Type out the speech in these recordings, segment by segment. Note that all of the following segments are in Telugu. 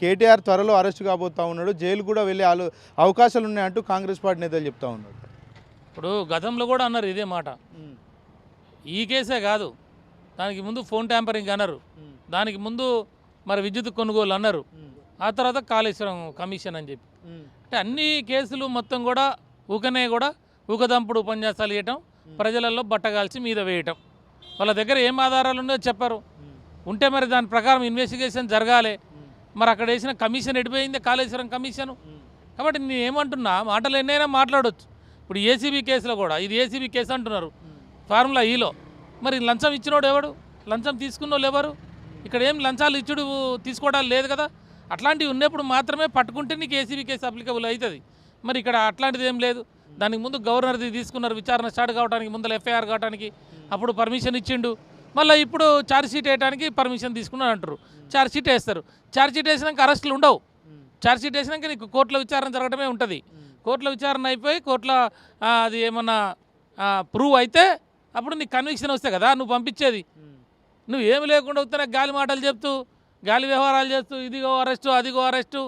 కేటీఆర్ త్వరలో అరెస్ట్ కాబోతా ఉన్నాడు. జైలు కూడా వెళ్ళే అవకాశాలు ఉన్నాయంటూ కాంగ్రెస్ పార్టీ నేతలు చెప్తా ఉన్నారు. ఇప్పుడు గతంలో కూడా అన్నారు ఇదే మాట. ఈ కేసే కాదు. దానికి ముందు ఫోన్ ట్యాంపరింగ్ అన్నారు. దానికి ముందు మరి విద్యుత్ కొనుగోలు అన్నారు. ఆ తర్వాత కాళేశ్వరం కమిషన్ అని చెప్పి. అంటే అన్ని కేసులు మొత్తం కూడా ఊకనే కూడా ఊకదంపుడు ఉపన్యాసాలు ఇవ్వటం ప్రజలలో బట్టగాల్చి మీద వేయటం. వాళ్ళ దగ్గర ఏం ఆధారాలు ఉన్నాయో చెప్పారు ఉంటే మరి దాని ప్రకారం ఇన్వెస్టిగేషన్ జరగాలి. మరి అక్కడ వేసిన కమిషన్ ఎడిపోయింది కాళేశ్వరం కమిషను. కాబట్టి నేను ఏమంటున్నా మాటలు ఎన్నైనా మాట్లాడొచ్చు. ఇప్పుడు ఏసీబీ కేసులో కూడా ఇది ఏసీబీ కేసు అంటున్నారు. ఫార్ములా e ఈలో మరి లంచం ఇచ్చినోడు ఎవడు? లంచం తీసుకున్నోళ్ళు ఎవరు? ఇక్కడ ఏం లంచాలు ఇచ్చుడు తీసుకోవడాలు లేదు కదా. అట్లాంటివి ఉన్నప్పుడు మాత్రమే పట్టుకుంటే నీకు ఏసీబీ కేసు అప్లికబుల్ అవుతుంది. మరి ఇక్కడ అట్లాంటిది ఏం లేదు. దానికి ముందు గవర్నర్ది తీసుకున్నారు విచారణ స్టార్ట్ కావడానికి ముందర ఎఫ్ఐఆర్ కావడానికి అప్పుడు పర్మిషన్ ఇచ్చిండు. మళ్ళీ ఇప్పుడు ఛార్జ్ షీట్ వేయడానికి పర్మిషన్ తీసుకున్నాను అంటారు. ఛార్జ్ షీట్ వేస్తారు. ఛార్జ్ షీట్ వేసినాక అరెస్టులు ఉండవు. ఛార్జ్ షీట్ వేసినాక నీకు కోర్టులో విచారణ జరగడమే ఉంటుంది. కోర్టులో విచారణ అయిపోయి కోర్టులో అది ఏమన్నా ప్రూవ్ అయితే అప్పుడు నీకు కన్విక్షన్ వస్తే కదా నువ్వు పంపించేది. నువ్వు ఏమి లేకుండా వస్తే గాలి మాటలు చెప్తూ గాలి వ్యవహారాలు చేస్తూ ఇదిగో అరెస్టు అదిగో arrest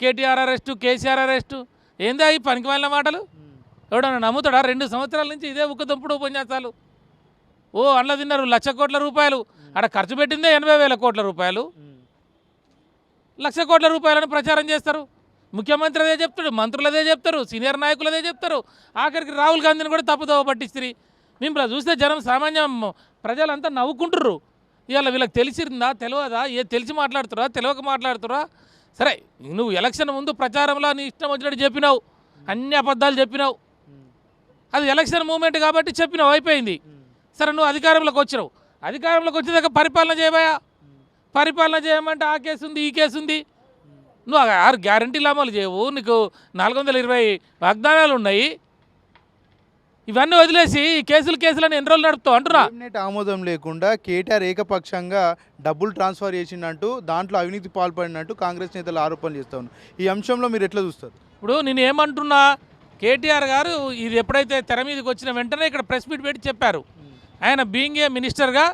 KTR arrest KCR arrest ఏందా ఈ పనికి మాటలు? ఎవడన్నా నమ్ముతాడా? రెండు సంవత్సరాల నుంచి ఇదే ఉక్క దంపుడు ఉపన్యాసాలు. ఓ అండ్ల తిన్నారు లక్ష కోట్ల రూపాయలు. అక్కడ ఖర్చు పెట్టిందే ఎనభై వేల కోట్ల రూపాయలు. లక్ష కోట్ల రూపాయలను ప్రచారం చేస్తారు. ముఖ్యమంత్రి అదే చెప్తాడు మంత్రులు అదే చెప్తారు సీనియర్ నాయకులు అదే చెప్తారు. ఆఖరికి రాహుల్ గాంధీని కూడా తప్పుదోవ పట్టిస్తుంది మేము ఇలా చూస్తే జనం సామాన్యం ప్రజలంతా నవ్వుకుంటుర్రు. ఇవాళ వీళ్ళకి తెలిసిందా తెలియదా ఏ తెలిసి మాట్లాడుతురా తెలియక మాట్లాడుతురా సరే నువ్వు ఎలక్షన్ ముందు ప్రచారంలో నీ ఇష్టం వచ్చినట్టు చెప్పినావు. అన్ని అబద్ధాలు చెప్పినావు. అది ఎలక్షన్ మూమెంట్ కాబట్టి చెప్పినావు అయిపోయింది. సరే నువ్వు అధికారంలోకి వచ్చినావు. అధికారంలోకి వచ్చేదాకా పరిపాలన చేయబోయా? పరిపాలన చేయమంటే ఆ కేసు ఉంది ఈ కేసు ఉంది. నువ్వు ఆరు గ్యారంటీలు అమలు చేయవు. నీకు నాలుగు వందల ఇరవై వాగ్దానాలు ఉన్నాయి. ఇవన్నీ వదిలేసి ఈ కేసులు కేసులని ఎన్ని రోజులు నడుపుతావు అంటున్నా? కేబినెట్ ఆమోదం లేకుండా కేటీఆర్ ఏకపక్షంగా డబ్బులు ట్రాన్స్ఫర్ చేసిందంటూ దాంట్లో అవినీతి పాల్పడినట్టు కాంగ్రెస్ నేతలు ఆరోపణలు చేస్తా ఉన్నారు. ఈ అంశంలో మీరు ఎట్లా చూస్తారు? ఇప్పుడు నేను ఏమంటున్నా కేటీఆర్ గారు ఇది ఎప్పుడైతే తెర మీదకి వచ్చిన వెంటనే ఇక్కడ ప్రెస్ మీట్ పెట్టి చెప్పారు. ఆయన బీయింగ్ ఏ మినిస్టర్గా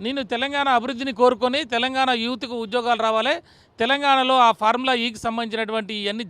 నేను తెలంగాణ అభివృద్ధిని కోరుకొని తెలంగాణ యూత్కు ఉద్యోగాలు రావాలి. తెలంగాణలో ఆ ఫార్ములా ఈకి e సంబంధించినటువంటి ఇవన్నీ